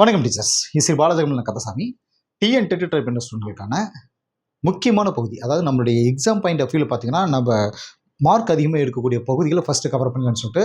வணக்கம் teachers. EC Balajegamalan Kandasamy. TN TET try என்ற ஸ்டூடெண்ட்களுக்கான முக்கியமான பகுதி. அதாவது நம்மளுடைய எக்ஸாம் பாயிண்ட் ஆஃப் வியூவில் பார்த்தீங்கன்னா நம்ம மார்க் அதிகமாக எடுக்கக்கூடிய பகுதிகளை ஃபஸ்ட்டு கவர் பண்ணலான்னு சொல்லிட்டு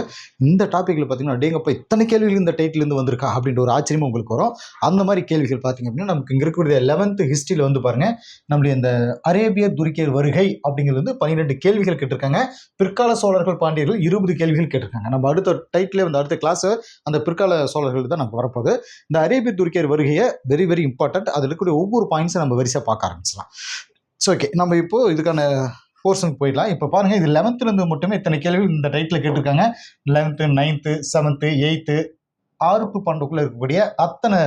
இந்த டாப்பிக்கில் பார்த்தீங்கன்னா டேங்கப்பா இத்தனை கேள்விகள் இந்த டைட்டிலேருந்து வந்திருக்கா? அப்படின்ற ஒரு ஆச்சரியமும் உங்களுக்கு வரும். அந்த மாதிரி கேள்விகள் பார்த்தீங்க அப்படின்னா நமக்கு இங்கே இருக்கக்கூடிய லெவன்த்து ஹிஸ்ட்ரியில் வந்து பாருங்கள் நம்மளுடைய இந்த அரேபிய துருக்கியர் வருகை அப்படிங்கிறது வந்து பன்னிரெண்டு கேள்விகள் கேட்டிருக்காங்க. பிற்கால சோழர்கள் பாண்டியர்கள் இருபது கேள்விகள் கேட்டிருக்காங்க. நம்ம அடுத்த டைட்டிலே வந்து அடுத்த கிளாஸ் அந்த பிற்கால சோழர்கள் தான் நமக்கு வரப்போகுது. இந்த அரேபிய துருக்கியர் வருகையை வெரி வெரி இம்பார்ட்டன்ட் அதில் இருக்கக்கூடிய ஒவ்வொரு பாயிண்ட்ஸும் நம்ம வரிசையாக பார்க்க ஆரம்பிச்சலாம் ஸோ ஓகே நம்ம இப்போது இதுக்கான போர்ஷனுக்கு போயிடலாம். இப்போ பாருங்கள் இது லெவன்த்துலேருந்து மட்டுமே இத்தனை கேள்வி இந்த டைட்டில் கேட்டிருக்காங்க. லெவன்த்து நைன்த்து செவன்த்து எயித்து ஆறு டு இருக்கக்கூடிய அத்தனை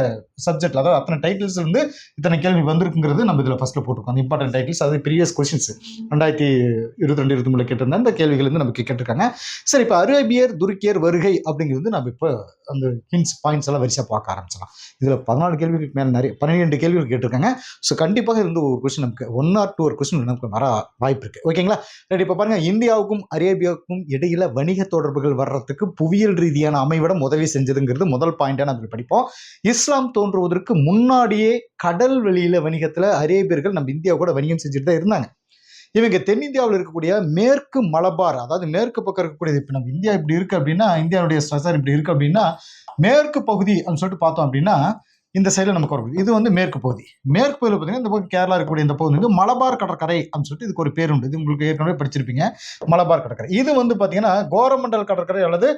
சப்ஜெக்ட் அதாவது அத்தனை டைட்டில்ஸ் இருந்து இத்தனை கேள்வி வந்திருக்குங்கிறது நம்ம இதில் ஃபஸ்ட்டில் போட்டிருக்கோம். அந்த இம்பார்ட்டன்ட் டைட்டில்ஸ் அதாவது ப்ரீவியஸ் கொஸ்டின்ஸ் ரெண்டாயிரத்தி இருபத்தி ரெண்டு இருபத்தி மூணு கேட்டிருந்த அந்த கேள்விகள் வந்து நமக்கு கேட்டிருக்காங்க. சரி இப்போ அரேபியர் துருக்கியர் வருகை அப்படிங்கிறது நம்ம இப்போ அந்த ஹின்ஸ் பாயிண்ட்ஸ் எல்லாம் வரிசையாக பார்க்க ஆரம்பிச்சலாம் இதில் பதினாலு கேள்விகளுக்கு மேலே நிறைய பன்னிரெண்டு கேள்விகள் கேட்டிருக்காங்க. ஸோ கண்டிப்பாக இருந்து ஒரு கொஸ்டின் நமக்கு ஒன் ஆர் டூ ஒரு கொஸ்டின் நமக்கு வர வாய்ப்பு இருக்குது ஓகேங்களா ரெடி இப்போ பாருங்கள் இந்தியாவுக்கும் அரேபியாவுக்கும் இடையில வணிக தொடர்புகள் வர்றதுக்கு புவியியல் ரீதியான அமைவிடம் உதவி செஞ்சதுங்கிறது முதல் பாயிண்டாக நம்ம படிப்போம். இஸ்லாம் தோன்றுவதற்கு முன்னாடியே கடல் வெளியில் வணிகத்தில் அரேபியர்கள் நம்ம இந்தியா கூட வணிகம் செஞ்சுட்டு தான் இருந்தாங்க. இவங்க தென்னிந்தியாவில் இருக்கக்கூடிய மேற்கு மலபார் அதாவது மேற்கு பக்கம் இருக்கக்கூடியது இப்போ நம்ம இந்தியா இப்படி இருக்கு அப்படின்னா இந்தியாவுடைய ஸ்ட்ரெசர் இப்படி இருக்கு அப்படின்னா மேற்கு பகுதி அப்படின்னு சொல்லிட்டு பார்த்தோம் அப்படின்னா இந்த சைடில் நமக்கு வரும் இது வந்து மேற்கு பகுதி. மேற்கு பகுதியில் பார்த்தீங்கன்னா இந்த பக்கம் கேரளா இருக்கக்கூடிய இந்த பகுதி வந்து மலபார் கடற்கரை அப்படின்னு சொல்லிட்டு இதுக்கு ஒரு பேர் உண்டு. இது உங்களுக்கு ஏற்கனவே படிச்சிருப்பீங்க. மலபார் கடற்கரை. இது வந்து பார்த்தீங்கன்னா கோரமண்டல் கடற்கரை அல்லது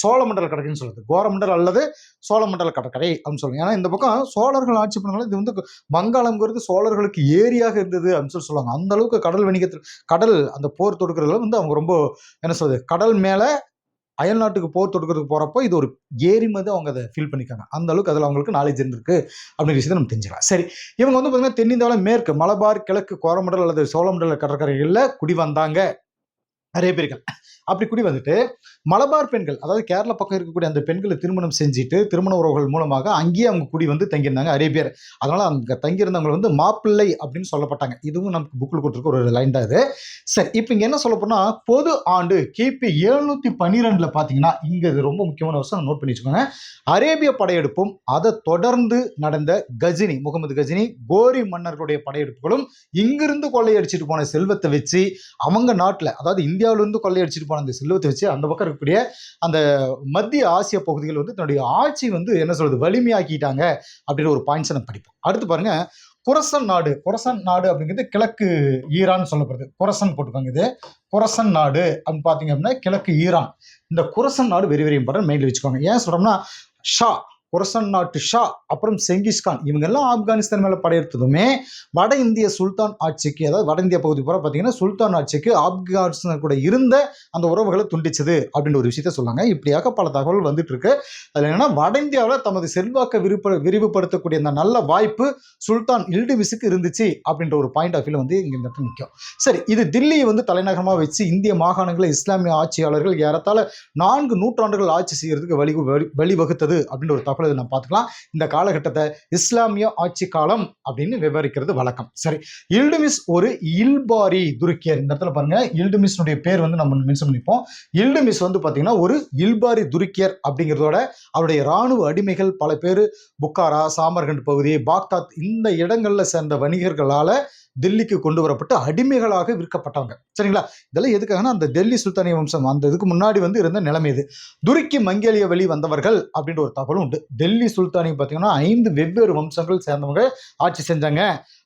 சோழமண்டல கடற்கரைன்னு சொல்லுது கோரமண்டல் அல்லது சோழமண்டல கடற்கரை அப்படின்னு சொல்லுவாங்க. ஏன்னா இந்த பக்கம் சோழர்கள் ஆட்சி பண்ணாலும் இது வந்து வங்காளம்ங்கிறது சோழர்களுக்கு ஏரியாக இருந்தது அப்படின்னு சொல்லி சொல்லுவாங்க. அந்த அளவுக்கு கடல் வணிகத்தில் கடல் அந்த போர் தொடுக்கிறதுல வந்து அவங்க ரொம்ப என்ன சொல்றது? கடல் மேலே அயல் நாட்டுக்கு போர் தொடுக்கிறதுக்கு போகிறப்போ இது ஒரு ஏரி மாதிரி அவங்க அதை ஃபீல் பண்ணிக்காங்க அந்த அளவுக்கு அதில் அவங்களுக்கு நாலேஜ் இருந்திருக்கு அப்படிங்கிற விஷயத்தை நம்ம தெரிஞ்சுக்கலாம். சரி இவங்க வந்து பார்த்தீங்கன்னா தென்னிந்தியாவில் மேற்கு மலபார் கிழக்கு கோரமண்டல் அல்லது சோழமண்டல கடற்கரைகளில் குடி வந்தாங்க. நிறைய பேர்கள் அப்படி குடி வந்துட்டு மலபார் பெண்கள் அதாவது கேரளா பக்கம் இருக்கக்கூடிய அந்த பெண்களை திருமணம் செஞ்சுட்டு திருமண உறவுகள் மூலமாக அங்கேயே அவங்க குடி வந்து தங்கியிருந்தாங்க அரேபியர் அதனால அங்கே தங்கியிருந்தவங்க வந்து மாப்பிள்ளை அப்படின்னு சொல்லப்பட்டாங்க. இதுவும் நமக்கு புக்கில் கொடுத்துருக்க ஒரு லைன் தான் இது. சரி இப்போ இங்கே என்ன சொல்ல போனால் பொது ஆண்டு கிபி எழுநூத்தி பன்னிரெண்டில் பார்த்தீங்கன்னா இங்கே இது ரொம்ப முக்கியமான வருஷம் நோட் பண்ணி வச்சுக்கோங்க. அரேபிய படையெடுப்பும் அதை தொடர்ந்து நடந்த கஜினி முகமது கஜினி கோரி மன்னர்களுடைய படையெடுப்புகளும் இங்கிருந்து கொள்ளையடிச்சிட்டு போன செல்வத்தை வச்சு அவங்க நாட்டில் அதாவது இந்தியாவிலிருந்து கொள்ளையடிச்சிட்டு போன அந்த செல்வத்தை வச்சு அந்த பக்கம் இருக்கக்கூடிய அந்த மத்திய ஆசிய பகுதிகள் வந்து தன்னுடைய ஆட்சி வந்து என்ன சொல்றது வலிமையாக்கிட்டாங்க அப்படின்ற ஒரு பாயிண்ட்ஸை நம்ம படிப்போம். அடுத்து பாருங்க குரசன் நாடு. குரசன் நாடு அப்படிங்கிறது கிழக்கு ஈரான் சொல்லப்படுது. குரசன் போட்டுக்கோங்க இது. குரசன் நாடு அப்படின்னு பார்த்தீங்க அப்படின்னா கிழக்கு ஈரான். இந்த குரசன் நாடு வெரி வெரி இம்பார்ட்டன் மெயின்ல வச்சுக்கோங்க. ஏன் சொல்றோம்னா ஷா குரசன் நாட்டு ஷா அப்புறம் செங்கிஸ்கான் இவங்க எல்லாம் ஆப்கானிஸ்தான் மேலே படையெடுத்ததுமே வட இந்திய சுல்தான் ஆட்சிக்கு அதாவது வட இந்திய பகுதி பூரா பார்த்தீங்கன்னா சுல்தான் ஆட்சிக்கு ஆப்கானிஸ்தான் கூட இருந்த அந்த உறவுகளை துண்டிச்சது அப்படின்ற ஒரு விஷயத்த சொன்னாங்க. இப்படியாக பல தகவல் வந்துட்டு இருக்கு அதில் என்னன்னா வட இந்தியாவில் தமது செல்வாக்கை விரிப்ப விரிவுபடுத்தக்கூடிய அந்த நல்ல வாய்ப்பு சுல்தான் இல்டுவிசுக்கு இருந்துச்சு அப்படின்ற ஒரு பாயிண்ட் ஆஃப் வியூ வந்து இங்கே இந்த இடத்துல நிற்கும் சரி இது தில்லியை வந்து தலைநகரமாக வச்சு இந்திய மாகாணங்களை இஸ்லாமிய ஆட்சியாளர்கள் ஏறத்தாழ நான்கு நூற்றாண்டுகள் ஆட்சி செய்யறதுக்கு வழி வழி வழிவகுத்தது அப்படின்ற ஒரு தகவல் நம்ம பார்த்துக்கலாம். இந்த காலகட்டத்தை இஸ்லாமிய ஆட்சி காலம் அப்படின்னு விவரிக்கிறது வழக்கம். சரி இல்டுமிஸ் ஒரு இல்பாரி துருக்கியர். இந்த இடத்துல பாருங்க இல்டுமிஸ்னுடைய பேர் வந்து நம்ம மென்ஷன் பண்ணிப்போம். இல்டுமிஸ் வந்து பார்த்தீங்கன்னா ஒரு இல்பாரி துருக்கியர் அப்படிங்கிறதோட அவருடைய இராணுவ அடிமைகள் பல பேர் புக்காரா சாமர்கண்ட் பகுதி பாக்தாத் இந்த இடங்களில் சேர்ந்த வணிகர்களால் டெல்லிக்கு கொண்டு வரப்பட்டு அடிமைகளாக விற்கப்பட்டவங்க சரிங்களா? இதெல்லாம் எதுக்காகனா அந்த டெல்லி சுல்தானிய வம்சம் அந்த இதுக்கு முன்னாடி வந்து இருந்த நிலைமை இது. துருக்கி மங்கேலிய வழி வந்தவர்கள் அப்படின்ற ஒரு தகவலும் உண்டு. டெல்லி சுல்தானி பார்த்தீங்கன்னா ஐந்து வெவ்வேறு வம்சங்கள் சேர்ந்தவங்க ஆட்சி செஞ்சாங்க.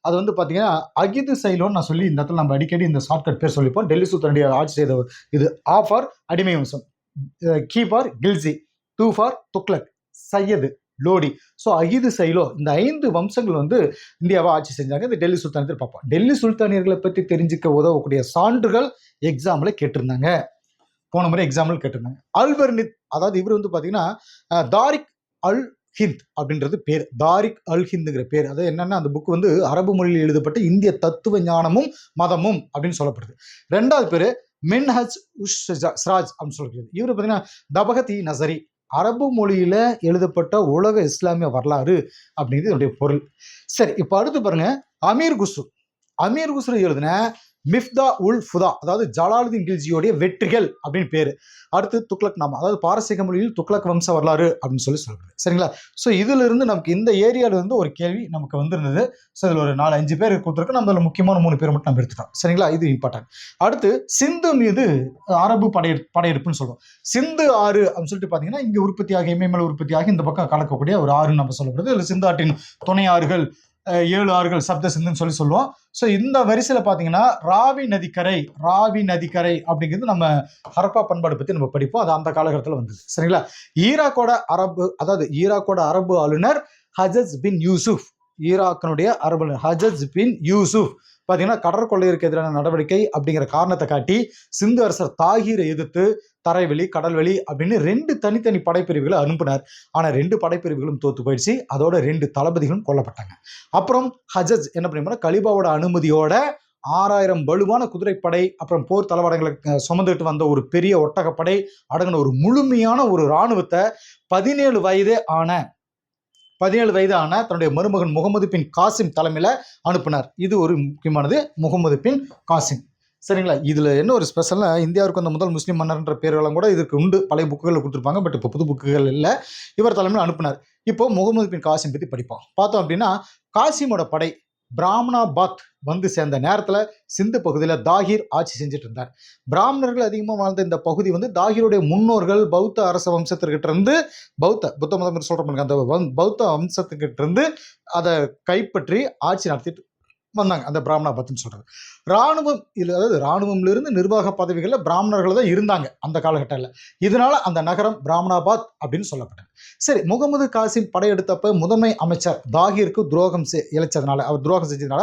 அது வந்து பார்த்தீங்கன்னா அகிது சைலோன்னு நான் சொல்லி இந்த இடத்துல நம்ம அடிக்கடி இந்த ஷார்ட்கட் பேர் சொல்லிப்போம். டெல்லி சுல்தானுடைய ஆட்சி செய்த இது. ஆ ஃபார் அடிமை வம்சம். Key for Khilji. Two for Tughlaq Sayyid. Lodi. So அகிது சைலோ இந்த ஐந்து வம்சங்கள் வந்து இந்தியாவை ஆட்சி செஞ்சாங்க. இந்த டெல்லி சுல்தானியத்தில் பார்ப்போம். டெல்லி சுல்தானியர்களை பற்றி தெரிஞ்சுக்க உதவக்கூடிய சான்றுகள் எக்ஸாமில் கேட்டிருந்தாங்க. போன முறை எக்ஸாம்பிள் கேட்டிருந்தாங்க. அல்வர்னித் அதாவது இவர் வந்து பார்த்தீங்கன்னா தாரிக் அல் ஹிந்த் அப்படின்றது பேர். தாரிக் அல் ஹிந்துங்கிற பேர். அது என்னன்னா அந்த புக் வந்து அரபு மொழியில் எழுதப்பட்ட இந்திய தத்துவ ஞானமும் மதமும் அப்படின்னு சொல்லப்படுது. ரெண்டாவது பேர் மின்ஹஜ் உஷ் சிராஜ் அப்படின்னு சொல்றது இவர் பார்த்தீங்கன்னா தபகத் இ நசரி அரபு மொழியில் எழுதப்பட்ட உலக இஸ்லாமிய வரலாறு அப்படிங்கிறது என்னுடைய பொருள். சரி இப்போ அடுத்து பாருங்க அமீர் குஸ்ரு. அமீர் குஸ்ரு எழுதின மிஃப்தா உல் ஃபுதா அதாவது ஜலாலுதீன் கில்ஜியோடைய வெற்றிகள் அப்படின்னு பேர். அடுத்து துக்ளக் நாமா அதாவது பாரசீக மொழியில் துக்ளக் வம்ச வரலாறு அப்படின்னு சொல்லி சொல்றது சரிங்களா? ஸோ இதுல இருந்து நமக்கு இந்த ஏரியாவில இருந்து ஒரு கேள்வி நமக்கு வந்திருந்தது. ஸோ இதில் ஒரு நாலு அஞ்சு பேர் கொடுத்துருக்கு நம்ம அதில் முக்கியமான மூணு பேர் மட்டும் நம்ம எடுத்துட்டோம் சரிங்களா? இது இம்பார்ட்டன்ட் அடுத்து சிந்து மீது அரபு படையெடு படையெடுப்புன்னு சொல்லுவோம் சிந்து ஆறு அப்படின்னு சொல்லிட்டு பார்த்தீங்கன்னா இங்கே உற்பத்தியாகி இமயமலை உற்பத்தியாகி இந்த பக்கம் கலக்கக்கூடிய ஒரு ஆறுன்னு நம்ம சொல்லப்படுது. இல்லை சிந்தாட்டின் துணை ஆறுகள் ஏழு ஆறுகள் சப்த சிந்துன்னு சொல்லி சொல்லுவோம். ஸோ இந்த வரிசையில் பார்த்தீங்கன்னா ராவி நதிக்கரை ராவி நதிக்கரை அப்படிங்கிறது நம்ம ஹரப்பா பண்பாடு பற்றி நம்ம படிப்போம். அது அந்த காலகட்டத்தில் வந்தது. சரிங்களா? ஈராக்கோட அரபு அதாவது ஈராக்கோட அரபு ஆளுநர் ஹஜஸ் பின் யூசுஃப். ஈராக்கினுடைய அரபு ஹஜஸ் பின் யூசுஃப். பார்த்தீங்கன்னா கடற்கொள்ளையருக்கு எதிரான நடவடிக்கை அப்படிங்கிற காரணத்தை காட்டி சிந்து அரசர் தாகீரை எதிர்த்து தரைவெளி கடல்வெளி அப்படின்னு ரெண்டு தனித்தனி படைப்பிரிவுகளை அனுப்பினார். ஆனால் ரெண்டு படைப்பிரிவுகளும் தோத்து போயிடுச்சு. அதோட ரெண்டு தளபதிகளும் கொல்லப்பட்டாங்க. அப்புறம் ஹஜஸ் என்ன பண்ணிருப்பாரு கலிபாவோட அனுமதியோட ஆறாயிரம் வலுவான குதிரைப்படை அப்புறம் போர் தளவாடங்களை சுமந்துட்டு வந்த ஒரு பெரிய ஒட்டகப்படை அடங்கின ஒரு முழுமையான ஒரு இராணுவத்தை பதினேழு வயதே ஆன பதினேழு வயதான தன்னுடைய மருமகன் முகமது பின் காசிம் தலைமையில் அனுப்பினார். இது ஒரு முக்கியமானது. முகமது பின் காசிம். சரிங்களா? இதில் என்ன ஒரு ஸ்பெஷல்னால் இந்தியாவுக்கு வந்த முதல் முஸ்லீம் மன்னர்ன்ற பேர்களெல்லாம் கூட இதுக்கு உண்டு. பழைய புக்குகளில் கொடுத்துருப்பாங்க. பட் இப்போ புது புக்குகள் இல்லை. இவர் தலைமையில் அனுப்பினார். இப்போ முகமது பின் காசிம் பற்றி படிப்போம். பார்த்தோம் அப்படின்னா காசிமோட படை பிராமணாபாத் வந்து சேர்ந்த நேரத்தில் சிந்து பகுதியில் தாகிர் ஆட்சி செஞ்சுட்டு இருந்தார் பிராமணர்கள் அதிகமாக வாழ்ந்த இந்த பகுதி வந்து தாகிருடைய முன்னோர்கள் பௌத்த அரச வம்சத்திற்கிட்ட இருந்து பௌத்த புத்த மதம் சொல்கிறோம் அந்த பௌத்த வம்சத்துக்கிட்ட இருந்து அதை கைப்பற்றி ஆட்சி நடத்திட்டு வந்தாங்க. அந்த பிராமணாபாத்னு சொல்றது. ராணுவம் இல்லை அதாவது இராணுவம்லேருந்து நிர்வாக பதவிகளில் பிராமணர்கள் தான் இருந்தாங்க அந்த காலகட்டத்தில் இதனால அந்த நகரம் பிராமணாபாத் அப்படின்னு சொல்லப்பட்டது. சரி முகமது காசிம் படையெடுத்தப்ப முதன்மை அமைச்சர் தாகிருக்கு துரோகம் செ- இழைச்சதுனால அவர் துரோகம் செஞ்சதுனால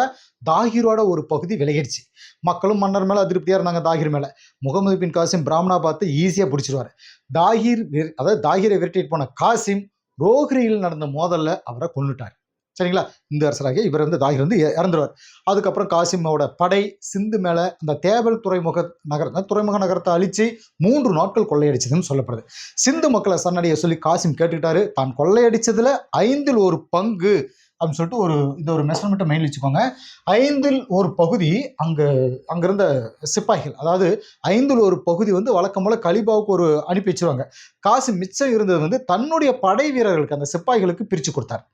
தாகிரோட ஒரு பகுதி விலகிடுச்சு. மக்களும் மன்னர் மேலே அதிருப்தியாக இருந்தாங்க தாகிர் மேலே. முகமது பின் காசிம் பிராமணாபாத்தை ஈஸியாக பிடிச்சிருவார் தாகிர் அதாவது தாகிரை விரட்டிட்டு போன காசிம் ரோஹ்ரியில் நடந்த மோதலில் அவரை கொண்டுட்டார் சரிங்களா? இந்த அரசராகிய இவர் வந்து தாகிர் வந்து இ- இறந்துருவார். அதுக்கப்புறம் காசிமோட படை சிந்து மேலே அந்த தேவல் துறைமுக நகர துறைமுக நகரத்தை அழித்து மூன்று நாட்கள் கொள்ளையடிச்சதுன்னு சொல்லப்படுது. சிந்து மக்களை சன்னடியை சொல்லி காசிம் கேட்டுக்கிட்டாரு. தான் கொள்ளையடித்ததில் ஐந்தில் ஒரு பங்கு அப்படின்னு சொல்லிட்டு ஒரு இந்த ஒரு மெஷர்மெண்ட்டை மெயின் வச்சுக்கோங்க. ஐந்தில் ஒரு பகுதி அங்கே அங்கிருந்த சிப்பாய்கள் அதாவது ஐந்தில் ஒரு பகுதி வந்து வழக்கம் போல் கலிபாவுக்கு ஒரு அனுப்பி வச்சிருவாங்க. காசு மிச்சம் இருந்தது வந்து தன்னுடைய படை வீரர்களுக்கு அந்த சிப்பாய்களுக்கு பிரித்து கொடுத்தார்.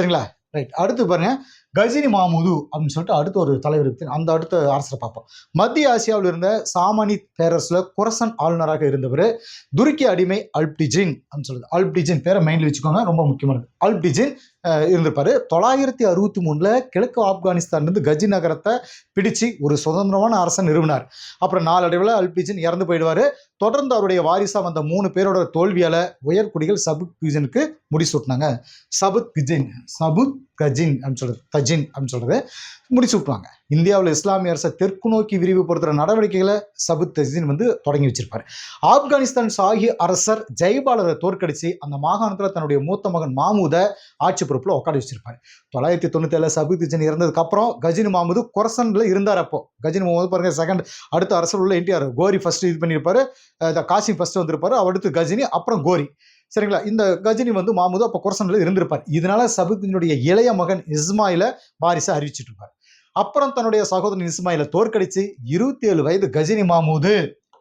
சரிங்களா? ரைட் அடுத்து பாருங்கள் கஜினி மாமுது அப்படின்னு சொல்லிட்டு அடுத்த ஒரு தலைவர் அந்த அடுத்த அரசரை பார்ப்போம். மத்திய ஆசியாவில் இருந்த சாமனி பேரரசில் குரசன் ஆளுநராக இருந்தவர் துருக்கி அடிமை அல்ப்டிஜின் அப்படின்னு சொல்லுது அல்ப்டிஜின் பேரை மைண்டில் வச்சுக்கோங்க ரொம்ப முக்கியமானது அல்ப்டிஜின் இருந்திருப்பார். தொள்ளாயிரத்தி அறுபத்தி மூணில் கிழக்கு ஆப்கானிஸ்தான்லேருந்து கஜி நகரத்தை பிடிச்சு ஒரு சுதந்திரமான அரசை நிறுவினார். அப்புறம் நாளடைவில் அல்பிஜின் இறந்து போயிடுவார். தொடர்ந்து அவருடைய வாரிசாக வந்த மூணு பேரோட தோல்வியால் உயர்குடிகள் சபுத் கிஜனுக்கு முடிசூட்டினாங்க. சபுத் கிஜின் சபுத் கஜின் அப்படின்னு சொல்றது தஜின் அப்படின்னு சொல்றது முடிச்சு விட்டுவாங்க இந்தியாவில் இஸ்லாமிய அரசை தெற்கு நோக்கி விரிவுபடுத்துகிற நடவடிக்கைகளை சபுத் தஜின் வந்து தொடங்கி வச்சிருப்பார். ஆப்கானிஸ்தான் ஷாஹி அரசர் ஜெய்பாலரை தோற்கடிச்சு அந்த மாகாணத்தில் தன்னுடைய மூத்த மகன் மாமூதை ஆட்சி பொறுப்பில் உட்கார வச்சிருப்பார். தொள்ளாயிரத்தி தொண்ணூத்தி ஏழு சபுத் தஜின் இறந்ததுக்கு அப்புறம் கஜின் மாமுது குரசன்ல இருந்தார் அப்போ. கஜின் மாமூது பாருங்க செகண்ட் அடுத்த அரசர் உள்ள என்டிஆர் கோரி ஃபர்ஸ்ட் இது பண்ணியிருப்பாரு. அஹ் காசிம் ஃபர்ஸ்ட் வந்திருப்பாரு அடுத்து கஜினி அப்புறம் கோரி. சரிங்களா? இந்த கஜினி வந்து மாமுது அப்போ குரசன்ல இருந்திருப்பார். இதனால சபுத்தினுடைய இளைய மகன் இஸ்மாயில வாரிசை அறிவிச்சிட்டு இருப்பார். அப்புறம் தன்னுடைய சகோதரன் இஸ்மாயில தோற்கடிச்சு இருபத்தி ஏழு வயது கஜினி மாமூது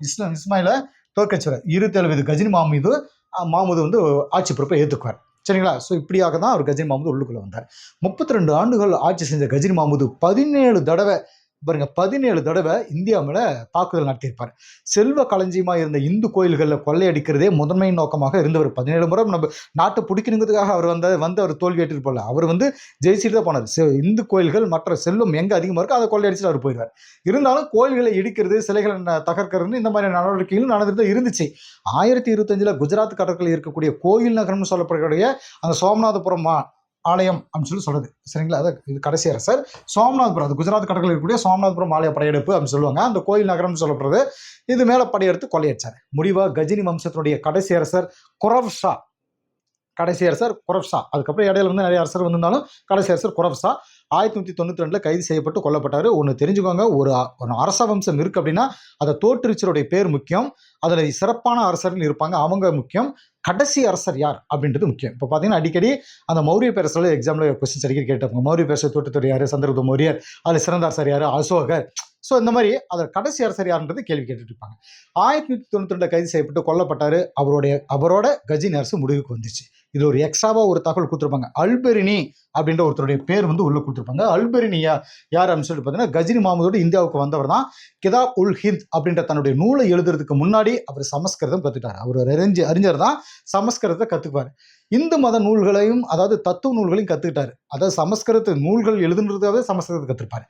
இஸ்லாம் இஸ்மாயில தோற்கடிச்சுவார் இருபத்தி ஏழு வயது கஜினி மாமூது மாமூது வந்து ஆட்சி பொறுப்பை ஏற்றுக்குவார். சரிங்களா? ஸோ இப்படியாக தான் அவர் கஜினி மாமூது உள்ளுக்குள்ளே வந்தார். முப்பத்தி ரெண்டு ஆண்டுகள் ஆட்சி செஞ்ச கஜினி மாமூது பதினேழு தடவை பாருங்க பதினேழு தடவை இந்தியா மேல தாக்குதல் நடத்தியிருப்பார். செல்வ களஞ்சியமா இருந்த இந்து கோயில்களில் கொள்ளையடிக்கிறதே முதன்மை நோக்கமாக இருந்தவர். பதினேழு முறை நம்ம நாட்டை பிடிக்கணுங்கிறதுக்காக அவர் வந்த வந்து அவர் தோல்வி ஏற்றிட்டு அவர் வந்து ஜெயிச்சுட்டு தான் போனார். செ- இந்து கோயில்கள் மற்ற செல்வம் எங்க அதிகமாக இருக்கோ அதை கொள்ளையடிச்சுட்டு அவர் போயிடுவார். இருந்தாலும் கோயில்களை இடிக்கிறது சிலைகளை தகர்க்கிறது இந்த மாதிரி நடவடிக்கைகளும் நடந்துட்டு தான் இருந்துச்சு. ஆயிரத்தி இருபத்தஞ்சில் குஜராத் கடற்கரையில் இருக்கக்கூடிய கோயில் நகரம்னு சொல்லப்படக்கூடிய அந்த சோமநாதபுரம் ஆலயம் அப்படின்னு சொல்லி சொல்றது. சரிங்களா? அது இது கடைசி அரசர். சோமநாதபுரம் அது குஜராத் கடற்கரையில் இருக்கக்கூடிய சோமநாதபுரம் ஆலய படையெடுப்பு அப்படின்னு சொல்லுவாங்க. அந்த கோயில் நகரம்னு சொல்லப்படுறது. இது மேல படையெடுத்து கொள்ளையடிச்சார். முடிவா கஜினி வம்சத்தினுடைய கடைசி அரசர் குரவ்ஷா கடைசி அரசர் குரவ் ஷா. அதுக்கப்புறம் இடையில வந்து நிறைய அரசர் வந்திருந்தாலும் கடைசி அரசர் குரவ்ஷா ஆயிரத்தி நூற்றி தொண்ணூற்றி ரெண்டில் கைது செய்யப்பட்டு கொல்லப்பட்டார். ஒன்று தெரிஞ்சுக்கோங்க. ஒரு ஒரு அரச வம்சம் இருக்குது அப்படின்னா அதை தோற்றுவிச்சருடைய பேர் முக்கியம். அதில் சிறப்பான அரசர்கள் இருப்பாங்க. அவங்க முக்கியம். கடைசி அரசர் யார் அப்படின்றது முக்கியம். இப்போ பார்த்தீங்கன்னா அடிக்கடி அந்த மௌரிய பேரரசில் எக்ஸாமில் கொஸ்டின்ஸ் அடிக்கடி கேட்டாங்க மௌரிய பேரரசு தோட்டத்தோர் யார்? சந்திரகுப்த மௌரியர். அதில் சிறந்த அரசர் யார்? அசோகர். ஸோ இந்த மாதிரி அதில் கடைசி அரசர் யாருன்றது கேள்வி கேட்டுட்டு இருப்பாங்க. ஆயிரத்தி நூற்றி தொண்ணூற்றி ரெண்டில் கைது செய்யப்பட்டு கொல்லப்பட்டார். அவருடைய அவரோட கஜின் அரசு முடிவுக்கு வந்துச்சு இது ஒரு எக்ஸ்ட்ராவாக ஒரு தகவல் கொடுத்துருப்பாங்க. அல்பெரினி அப்படின்ற ஒருத்தருடைய பேர் வந்து உள்ளே கொடுத்துருப்பாங்க. அல்பெரினியா யார் அப்படின்னு சொல்லிட்டு பார்த்தீங்கன்னா கஜினி மாமதோடு இந்தியாவுக்கு வந்தவர் தான் கிதாப் உல் ஹிந்த் அப்படின்ற தன்னுடைய நூலை எழுதுறதுக்கு முன்னாடி அவர் சமஸ்கிருதம் கற்றுக்கிட்டார் அவர் ஒரு அறிஞர் தான் சமஸ்கிருதத்தை கற்றுக்குவார் இந்து மத நூல்களையும் அதாவது தத்துவ நூல்களையும் கற்றுக்கிட்டாரு அதாவது சமஸ்கிருத நூல்கள் எழுதுன்றதாவே சமஸ்கிருதத்தை கற்றுப்பார்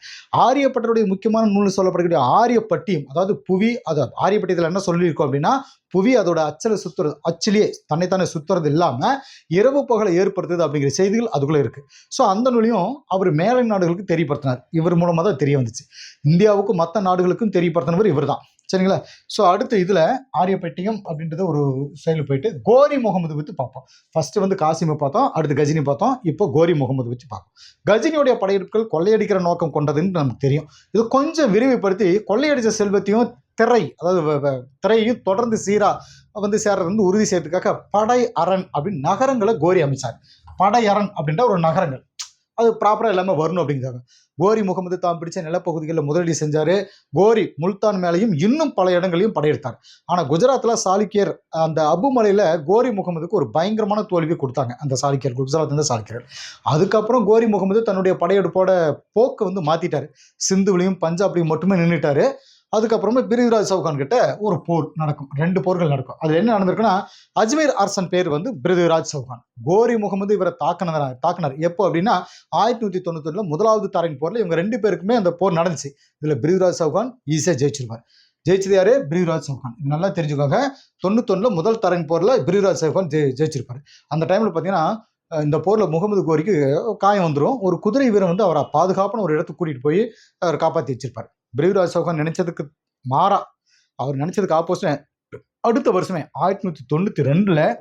ஆரியப்பட்டருடைய முக்கியமான நூல் சொல்லப்படக்கூடிய ஆரியப்பட்டியம் அதாவது புவி அது ஆரியப்பட்டியத்தில் என்ன சொல்லியிருக்கோம் அப்படின்னா புவி அதோட அச்சலை சுத்துறது அச்சிலேயே தன்னைத்தானே சுத்துறது இல்லாமல் இரவு பகலை ஏற்படுத்துது அப்படிங்கிற செய்திகள் அதுக்குள்ளே இருக்குது ஸோ அந்த நூலையும் அவர் மேலை நாடுகளுக்கு தெரியப்படுத்தினார். இவர் மூலமாக தான் தெரிய வந்துச்சு. இந்தியாவுக்கும் மற்ற நாடுகளுக்கும் தெரியப்படுத்தினவர் இவர் தான் சரிங்களா? ஸோ அடுத்து இதில் ஆரியப்பட்டியம் அப்படின்றது ஒரு சைடில் போயிட்டு கோரி முகமது வச்சு பார்ப்போம். ஃபஸ்ட்டு வந்து காசிமை பார்த்தோம் அடுத்து கஜினி பார்த்தோம் இப்போ கோரி முகமது வச்சு பார்ப்போம். கஜினியுடைய படையெடுப்புகள் கொள்ளையடிக்கிற நோக்கம் கொண்டதுன்னு நமக்கு தெரியும். இது கொஞ்சம் விரிவுபடுத்தி கொள்ளையடித்த செல்வத்தையும் திரை அதாவது வ- திரையையும் தொடர்ந்து சீராக வந்து சேர்றது வந்து உறுதி செய்யறதுக்காக படை அரண் அப்படின்னு நகரங்களை கோரி அமைச்சார். படை அரண் அப்படின்ற ஒரு நகரங்கள். அது ப்ராப்பராக எல்லாமே வரணும் அப்படிங்கிறாங்க. கோரி முகமது தாம் பிடிச்ச நிலப்பகுதிகளில் முதலீடு செஞ்சார். கோரி முல்தான் மேலையும் இன்னும் பல இடங்களையும் படையெடுத்தார். ஆனால் குஜராத்தில் சாளுக்கியர் அந்த அபுமலையில் கோரி முகமதுக்கு ஒரு பயங்கரமான தோல்வி கொடுத்தாங்க. அந்த சாளுக்கியர் குஜராத் இருந்த அதுக்கப்புறம் கோரி முகமது தன்னுடைய படையெடுப்போட போக்கை வந்து மாற்றிட்டார் சிந்துவிலையும் பஞ்சாப்லையும் மட்டுமே நின்றுட்டார் அதுக்கப்புறமா பிருதிராஜ் சவுகான் கிட்ட ஒரு போர் நடக்கும். ரெண்டு போர்கள் நடக்கும். அது என்ன நடந்திருக்குன்னா அஜ்மீர் அரசன் பேர் வந்து பிருதிராஜ் சவுகான் கோரி முகமது இவரை தாக்கினார் தாக்கினார். எப்போ அப்படின்னா ஆயிரத்தி நூற்றி தொண்ணூத்தொன்னுல முதலாவது தரையின் போரில் இவங்க ரெண்டு பேருக்குமே அந்த போர் நடந்துச்சு. இதில் பிருதிராஜ் சவுகான் ஈஸியாக ஜெயிச்சிருப்பார். ஜெயிச்சது யாரு? பிரிவிராஜ் சவுகான் நல்லா தெரிஞ்சுக்கோங்க. தொண்ணூத்தொன்னுல முதல் தரங்க போரில் பிரிவிராஜ் சவுகான் ஜெய் ஜெயிச்சிருப்பார். அந்த டைம்ல பார்த்தீங்கன்னா இந்த போரில் முகமது கோரிக்கு காயம் வந்துடும் ஒரு குதிரை வீரன் வந்து அவரை பாதுகாப்பான ஒரு இடத்துக்கு கூட்டிகிட்டு போய் அவர் காப்பாற்றி வச்சிருப்பார். பிருதிராஜ் சவுகான் நினைச்சதுக்கு மாறா. அவர் நினைச்சதுக்கு ஆப்போசிட் அடுத்த வருஷமே ஆயிரத்தி நூற்றி தொண்ணூற்றி ரெண்டில்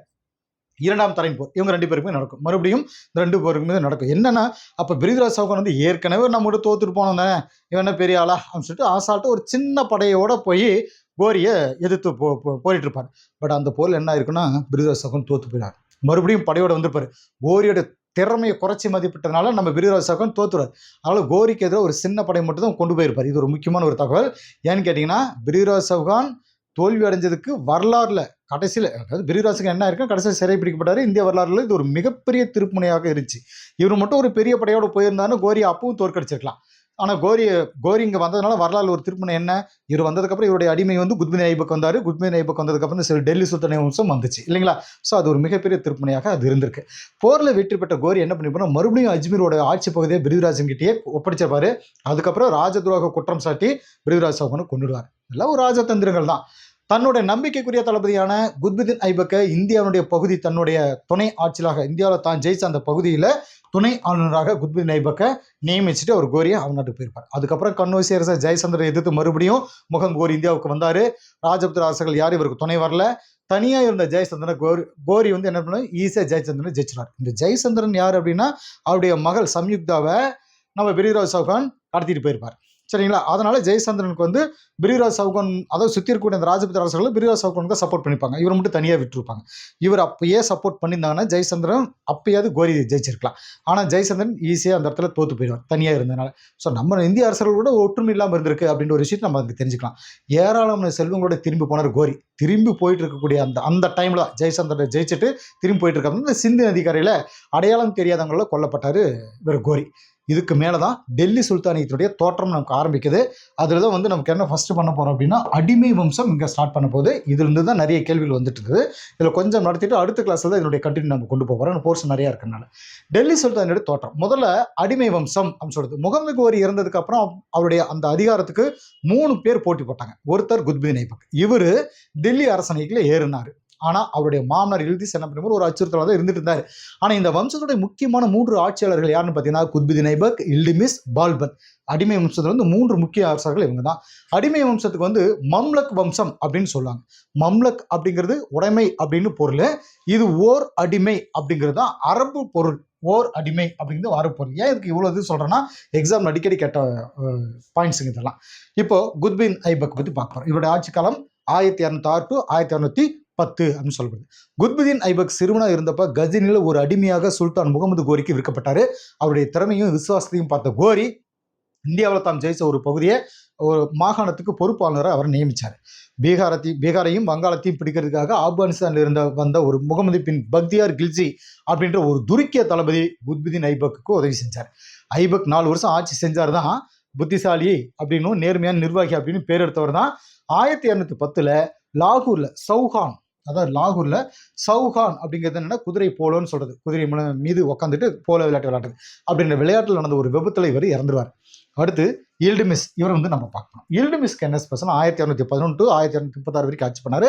இரண்டாம் தரையின் போர் இவங்க ரெண்டு பேருக்குமே நடக்கும். மறுபடியும் இந்த ரெண்டு பேருக்குமே நடக்கும். என்னன்னா அப்போ பிரிதிராஜ் சவுகான் வந்து ஏற்கனவே நம்ம கூட தோத்துட்டு போனோம் தானே இவன் என்ன பெரிய ஆளா அப்படின்னு சொல்லிட்டு ஆசால்ட்டு ஒரு சின்ன படையோட போய் கோரியை எதிர்த்து போ போ- போரிட்டு இருப்பார். பட் அந்த போரில் என்ன இருக்குன்னா பிரிதிராஜ் சவுகான் தோத்து போயிடார் மறுபடியும் படையோட வந்திருப்பாரு. கோரியோட திறமையை குறைச்சி மதிப்பிட்டதுனால நம்ம பிருதிராஜ் சவுகான் தோத்துறாரு அதனால் கோரிக்கு எதிராக ஒரு சின்ன படை மட்டும் தான் கொண்டு போயிருப்பார். இது ஒரு முக்கியமான ஒரு தகவல். ஏன்னு கேட்டிங்கன்னா பிரிராஜ் சவுகான் தோல்வி அடைஞ்சதுக்கு வரலாறுல கடைசியில் அதாவது பிரிராசுக்கு என்ன இருக்கும் கடைசியில் சிறை பிடிக்கப்பட்டார். இந்திய வரலாறுல இது ஒரு மிகப்பெரிய திருப்புமுனையாக இருந்துச்சு. இவர் மட்டும் ஒரு பெரிய படையோடு போயிருந்தாலும் கோரி அப்பவும் தோற்கடிச்சிருக்கலாம். ஆனால் கோரி கோரி இங்கே வந்ததுனால வரலாறு ஒரு திருப்பணம் என்ன? இவர் வந்ததுக்கப்புறம் இவருடைய அடிமை வந்து குத்மின் ஐபக் வந்தார். குத்மின் ஐபக் வந்ததுக்கப்புறம் சில டெல்லி சுல்தானே வம்சம் வந்துச்சு. இல்லைங்களா? ஸோ அது ஒரு மிகப்பெரிய திருப்புனையாக அது இருந்திருக்கு. போரில் வெற்றி பெற்ற கோரி என்ன பண்ணிருப்பாரு மறுபடியும் அஜ்மீரோட ஆட்சி பகுதியை பிரிதிராஜன் கிட்டேயே ஒப்படைச்சிருப்பாரு. அதுக்கப்புறம் ராஜதுரோக குற்றம் சாட்டி பிரிதிராஜ் சௌகனை கொண்டுடுவார் எல்லாம் ஒரு ராஜதந்திரங்கள் தான். தன்னுடைய நம்பிக்கைக்குரிய தளபதியான குத்புதீன் ஐபக்கை இந்தியாவுடைய பகுதி தன்னுடைய துணை ஆட்சியாக இந்தியாவில் தான் ஜெயிச்ச அந்த பகுதியில் துணை ஆளுநராக குத்புதீன் ஐபக்கை நியமிச்சுட்டு அவர் கோரியை அவர் நாட்டுக்கு போயிருப்பார். அதுக்கப்புறம் கண்ணூசி அரசர் ஜெயசந்திரன் எதிர்த்து மறுபடியும் முகம் கோரி இந்தியாவுக்கு வந்தார். ராஜபுத்திர அரசர்கள் யாரும் இவருக்கு துணை வரல. தனியாக இருந்த ஜெயசந்திரன் கோரி கோரி வந்து என்ன பண்ணாரு? ஈஸியாக ஜெயச்சந்திரன் ஜெயிச்சிருவார் இந்த ஜெயசந்திரன் யார் அப்படின்னா அவருடைய மகள் சம்யுக்தாவை நம்ம பிரிராஜ் சௌகான் கடத்திட்டு போயிருப்பார். சரிங்களா? அதனால ஜெயசந்திரனுக்கு வந்து பிரிவிராஜ் சவுகான் அதாவது சுற்றி இருக்கக்கூடிய அந்த ராஜபுத்திர அரசர்கள் பிரிவிராஜ் சௌகானுக்கு தான் சப்போர்ட் பண்ணிப்பாங்க. இவர் மட்டும் தனியாக விட்டுருப்பாங்க. இவர் அப்பயே சப்போர்ட் பண்ணியிருந்தாங்கன்னா ஜெயசந்திரன் அப்பயாவது கோரி ஜெயிச்சிருக்கலாம். ஆனால் ஜெயசந்திரன் ஈஸியாக அந்த இடத்துல தோத்து போயிடுவார். தனியாக இருந்ததுனால. ஸோ நம்ம இந்திய அரசர்கள் கூட ஒற்றுமை இல்லாமல் இருந்திருக்கு அப்படின்ற ஒரு விஷயத்தை நம்ம அதுக்கு தெரிஞ்சுக்கலாம். ஏராளமான செல்வங்களோட திரும்பி போனார் கோரி. திரும்பி போயிட்டு இருக்கக்கூடிய அந்த அந்த டைமில் ஜெயசந்திரன் ஜெயிச்சுட்டு திரும்பி போயிட்டு இருக்காங்க இந்த சிந்து நதிக்கரையில் அடையாளம் தெரியாதவங்களில் கொல்லப்பட்டார் இவர் கோரி. இதுக்கு மேலே தான் டெல்லி சுல்தானியத்துடைய தோற்றம் நமக்கு ஆரம்பிக்குது. அதில் தான் வந்து நமக்கு என்ன ஃபஸ்ட்டு பண்ண போகிறோம் அப்படின்னா அடிமை வம்சம் இங்கே ஸ்டார்ட் பண்ண போது இதுலேருந்து தான் நிறைய கேள்விகள் வந்துட்டு இருக்குது. இதில் கொஞ்சம் நடத்திட்டு அடுத்த கிளாஸில் தான் இதனுடைய கண்டினியூ நம்ம கொண்டு போகிறோம் போர்ஷன் நிறையா இருக்கனால டெல்லி சுல்தானுடைய தோற்றம். முதல்ல அடிமை வம்சம் அப்படின்னு சொல்கிறது முகமது கோரி இறந்ததுக்கு அப்புறம் அவருடைய அந்த அதிகாரத்துக்கு மூணு பேர் போட்டி போட்டாங்க. ஒருத்தர் குத்பீன் ஐபக். இவர் டெல்லி அரசனைகளை ஏறினார். ஆனால் அவருடைய மாமனார் இல்திஸ் என்ன பண்ணும்போது ஒரு அச்சுறுத்தலாக தான் இருந்துட்டு இருந்தார். ஆனால் இந்த வம்சத்துடைய முக்கியமான மூன்று ஆட்சியாளர்கள் யாருன்னு பார்த்தீங்கன்னா குத்புதீன் ஐபக் இல்டிமிஸ் பால்பன். அடிமை வம்சத்தில் வந்து மூன்று முக்கிய அரசர்கள் இவங்க தான் அடிமை வம்சத்துக்கு வந்து மம்லக் வம்சம் அப்படின்னு சொல்லுவாங்க மம்லக் அப்படிங்கிறது உடைமை அப்படின்னு பொருள். இது ஓர் அடிமை அப்படிங்கிறது தான் அரபு பொருள். ஓர் அடிமை அப்படிங்கிறது வர பொருள். ஏன் இதுக்கு இவ்வளோ இது சொல்கிறேன்னா எக்ஸாம் அடிக்கடி கேட்ட பாயிண்ட்ஸுங்க இதெல்லாம். இப்போ குத்பின் ஐபக் பற்றி பார்க்குறோம் இவருடைய ஆட்சி காலம் ஆயிரத்தி இரநூத்தி ஆறு டு ஆயிரத்தி இரநூத்தி பத்து அப்படின்னு சொல்லப்படுது. குத்புதீன் ஐபக் சிறுவனாக இருந்தப்ப கஜினியில் ஒரு அடிமையாக சுல்தான் முகமது கோரிக்கு விற்கப்பட்டார். அவருடைய திறமையும் விசுவாசத்தையும் பார்த்த கோரி இந்தியாவில் தாம் ஜெயிச்ச ஒரு பகுதியை ஒரு மாகாணத்துக்கு பொறுப்பாளராக அவர் நியமித்தார் பீகாரத்தையும் பீகாரையும் வங்காளத்தையும் பிடிக்கிறதுக்காக ஆப்கானிஸ்தானில் இருந்த வந்த ஒரு முகமது பின் பக்தியார் கில்ஜி அப்படின்ற ஒரு துருக்கிய தளபதி குத்புதீன் ஐபக்கு உதவி செஞ்சார். ஐபக் நாலு வருஷம் ஆட்சி செஞ்சார் தான். புத்திசாலி அப்படின்னும் நேர்மையான நிர்வாகி அப்படின்னு பேர் எடுத்தவர் தான். ஆயிரத்தி இரநூத்தி பத்தில் லாகூரில் சௌஹான் அதாவது லாகூரில் சௌஹான் அப்படிங்கிறது என்னன்னா குதிரை போலோன்னு சொல்றது. குதிரை மூலம் மீது உட்காந்துட்டு போலோ விளையாட்டு விளையாட்டு அப்படின்ற விளையாட்டில் நடந்த ஒரு விபத்தில் இவர் இறந்துருவார். அடுத்து இல்டுமிஸ் இவரை வந்து நம்ம பார்க்கணும். ஈல்டுமிஸ்க்கு என்ன ஸ்பெஷல் ஆயிரத்தி இரநூத்தி பதினொன்று டு ஆயிரத்தி இரநூத்தி முப்பத்தாறு வரைக்கும் ஆட்சி பண்ணாரு.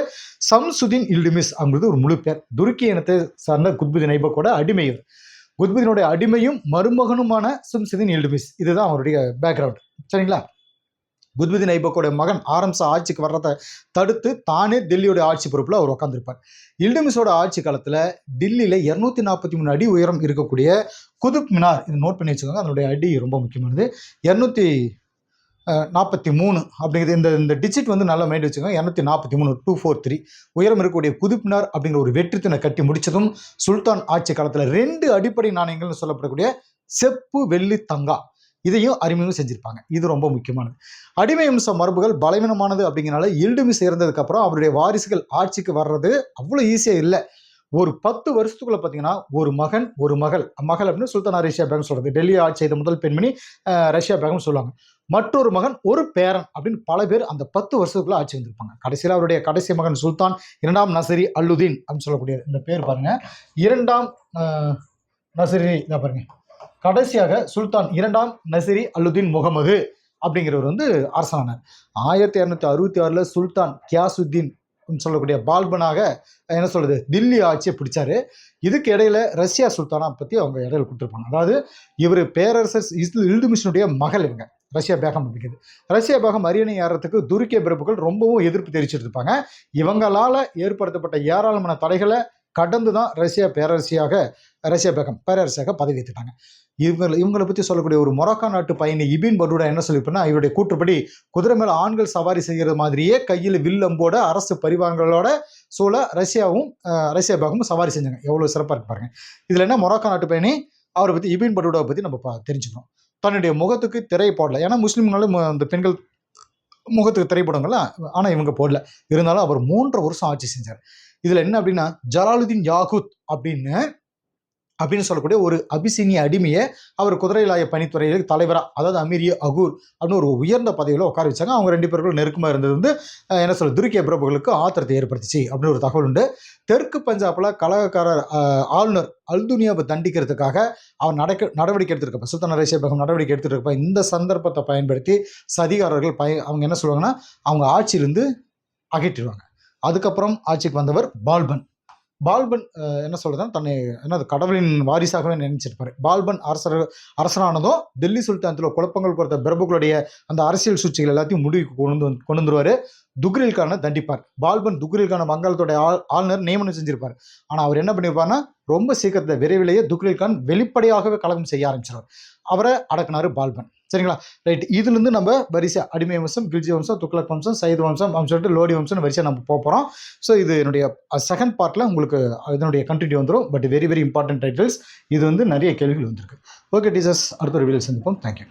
சம்சுதீன் இல்டுமிஸ் அப்படிங்கிறது ஒரு முழு பேர். துருக்கி இனத்தை சார்ந்த குத்புதீன் ஐபக்கோட அடிமை இவர். குத்புதீனுடைய அடிமையும் மருமகனுமான சம்சுதீன் இல்டுமிஸ். இதுதான் அவருடைய பேக்ரவுண்ட் சரிங்களா? குத்புதீன் ஐபக்கோட மகன் ஆரம்சா ஆட்சிக்கு வர்றதை தடுத்து தானே டெல்லியோட ஆட்சி பொறுப்பில் அவர் உட்காந்துருப்பார் இல்டமிஸோட ஆட்சி காலத்தில் டில்லியில் இரநூத்தி நாற்பத்தி மூணு அடி உயரம் இருக்கக்கூடிய குதுப் மினார் இது நோட் பண்ணி வச்சுக்கோங்க. அதனுடைய அடி ரொம்ப முக்கியமானது. இரநூத்தி நாற்பத்தி மூணு அப்படிங்கிறது இந்த இந்த டிஜிட் வந்து நல்லா மைண்ட் வச்சுக்கோங்க. இரநூத்தி நாற்பத்தி மூணு டூ ஃபோர் த்ரீ உயரம் இருக்கக்கூடிய குதுப்பினார் அப்படிங்கிற ஒரு வெற்றித்தினை கட்டி முடித்ததும் சுல்தான் ஆட்சி காலத்தில் ரெண்டு அடிப்படை நாணயங்கள்னு சொல்லப்படக்கூடிய செப்பு வெள்ளி தங்கா இதையும் அறிமுகம் செஞ்சிருப்பாங்க. இது ரொம்ப முக்கியமானது. அடிமை அம்ச மரபுகள் பலவீனமானது அப்படிங்கிறனால இல்டுமிஸ் இறந்ததுக்கப்புறம் அவருடைய வாரிசுகள் ஆட்சிக்கு வர்றது அவ்வளோ ஈஸியாக இல்லை. ஒரு பத்து வருஷத்துக்குள்ள பார்த்தீங்கன்னா ஒரு மகன் ஒரு மகள். மகள் அப்படின்னு சுல்தானா ரஷ்யா பேகம் சொல்றது. டெல்லி ஆட்சி செய்த முதல் பெண்மணி ரஷ்யா பேகம் சொல்லுவாங்க. மற்றொரு மகன் ஒரு பேரன் அப்படின்னு பல பேர் அந்த பத்து வருஷத்துக்குள்ள ஆட்சி வந்திருப்பாங்க. கடைசியில் அவருடைய கடைசி மகன் சுல்தான் இரண்டாம் நசரி அல்லுதீன் அப்படின்னு சொல்லக்கூடிய இந்த பேர் பாருங்க. இரண்டாம் நசரி இதை பாருங்க. கடைசியாக சுல்தான் இரண்டாம் நசிரி அல்லுதீன் முகமது அப்படிங்கிறவர் வந்து அரசானார். ஆயிரத்தி இரநூத்தி அறுபத்தி ஆறில் சுல்தான் கியாசுத்தீன் சொல்லக்கூடிய பால்பனாக என்ன சொல்கிறது தில்லி ஆட்சியை பிடிச்சாரு. இதுக்கு இடையில ரஷ்யா சுல்தானா பற்றி அவங்க இடையில கொடுத்துருப்பாங்க. அதாவது இவர் பேரரசர் இஸ்து இல்துமிஷனுடைய மகள் இவங்க. ரஷ்யா பேகம் அப்படிங்கிறது ரஷ்யா பேகம் அரியணை ஏறத்துக்கு துருக்கிய பிறப்புகள் ரொம்பவும் எதிர்ப்பு தெரிவிச்சிருப்பாங்க இருப்பாங்க. ஏற்படுத்தப்பட்ட ஏராளமான தடைகளை கடந்து தான் ரஷ்யா பேரரசியாக ரஷ்யா பேகம் பேரரசியாக பதவி ஏற்றுட்டாங்க இவங்க இவங்களை பற்றி சொல்லக்கூடிய ஒரு மொராக்கா நாட்டு பயணி இபின் படூடா என்ன சொல்லியிருப்பேன்னா இவருடைய கூற்றுப்படி குதிரை மேலே ஆண்கள் சவாரி செய்கிறது மாதிரியே கையில் வில்லம்போட அரசு பரிவாரங்களோட சூழ ரஷ்யாவும் ரஷ்யா பேகமும் சவாரி செஞ்சாங்க. எவ்வளோ சிறப்பாக இருக்கு பாருங்க. இதில் என்ன மொராக்கா நாட்டு பயணி அவரை பற்றி இபின் படூடாவை பற்றி நம்ம பா- தெரிஞ்சுக்கணும். தன்னுடைய முகத்துக்கு திரை போடல. ஏன்னா முஸ்லீம்களும் அந்த பெண்கள் முகத்துக்கு திரைப்படங்கள்லாம் ஆனால் இவங்க போடல. இருந்தாலும் அவர் மூன்றரை வருஷம் ஆட்சி செஞ்சார். இதில் என்ன அப்படின்னா ஜலாலுதீன் யாகுத் அப்படின்னு அப்படின்னு சொல்லக்கூடிய ஒரு அபிசீனிய அடிமையை அவர் குதிரைலாய பணித்துறையில் தலைவராக அதாவது அமீரிய அகூர் அப்படின்னு ஒரு உயர்ந்த பதவியில் உட்கார வச்சாங்க. அவங்க ரெண்டு பேருக்கும் நெருக்கமாக இருந்தது வந்து என்ன சொல்ல துருக்கிய பிரபுகளுக்கு ஆத்திரத்தை ஏற்படுத்துச்சு அப்படின்னு ஒரு தகவல் உண்டு. தெற்கு பஞ்சாப்பில் கலகக்காரர் ஆளுநர் அல்துனியாவை தண்டிக்கிறதுக்காக அவர் நடக்க நடவடிக்கை எடுத்திருக்கப்ப சுல்தான் ரஷ்ய பேகம் நடவடிக்கை எடுத்துருக்கப்ப இந்த சந்தர்ப்பத்தை பயன்படுத்தி சதிகாரர்கள் பய அவங்க என்ன சொல்லுவாங்கன்னா அவங்க ஆட்சியிலிருந்து அகற்றிடுவாங்க. அதுக்கப்புறம் ஆட்சிக்கு வந்தவர் பால்பன். பால்பன் என்ன சொல்கிறதுன்னா தன்னை என்னது கடவுளின் வாரிசாகவே நினைச்சிருப்பார் பால்பன் அரசர் அரசரானதும் டெல்லி சுல்தானத்தில் குழப்பங்கள் கொடுத்த பிரபுக்களுடைய அந்த அரசியல் சூழ்ச்சிகள் எல்லாத்தையும் முடிவுக்கு கொண்டு வந்து கொண்டு வந்துருவார். துக்ரில்கான தண்டிப்பார். பால்பன் துக்ரில்கான கான ஆள் ஆளுநர் நியமனம் செஞ்சிருப்பார். ஆனால் அவர் என்ன பண்ணியிருப்பார்னா ரொம்ப சீக்கிரத்தில் விரைவிலேயே துக்ரில்கான் வெளிப்படையாகவே கலகம் செய்ய ஆரம்பிச்சிருவார். அவரை அடக்குனார் பால்பன். சரிங்களா? ரைட் இதுலேருந்து நம்ம வரிசை அடிமை வம்சம் கில்ஜி வம்சம் துக்ளக் வம்சம் சைது வம்சம் அப்படின்னு சொல்லிட்டு லோடி வம்சம்னு வரிசை நம்ம போகிறோம் ஸோ இது என்னுடைய செகண்ட் பார்ட்டில் உங்களுக்கு இதனுடைய கண்டினியூ வந்துடும் but very very important titles இது வந்து நிறைய கேள்விகள் வந்திருக்கு. ஓகே டீச்சர்ஸ் அடுத்த ஒரு வீடியோ சந்திப்போம். தேங்க்யூ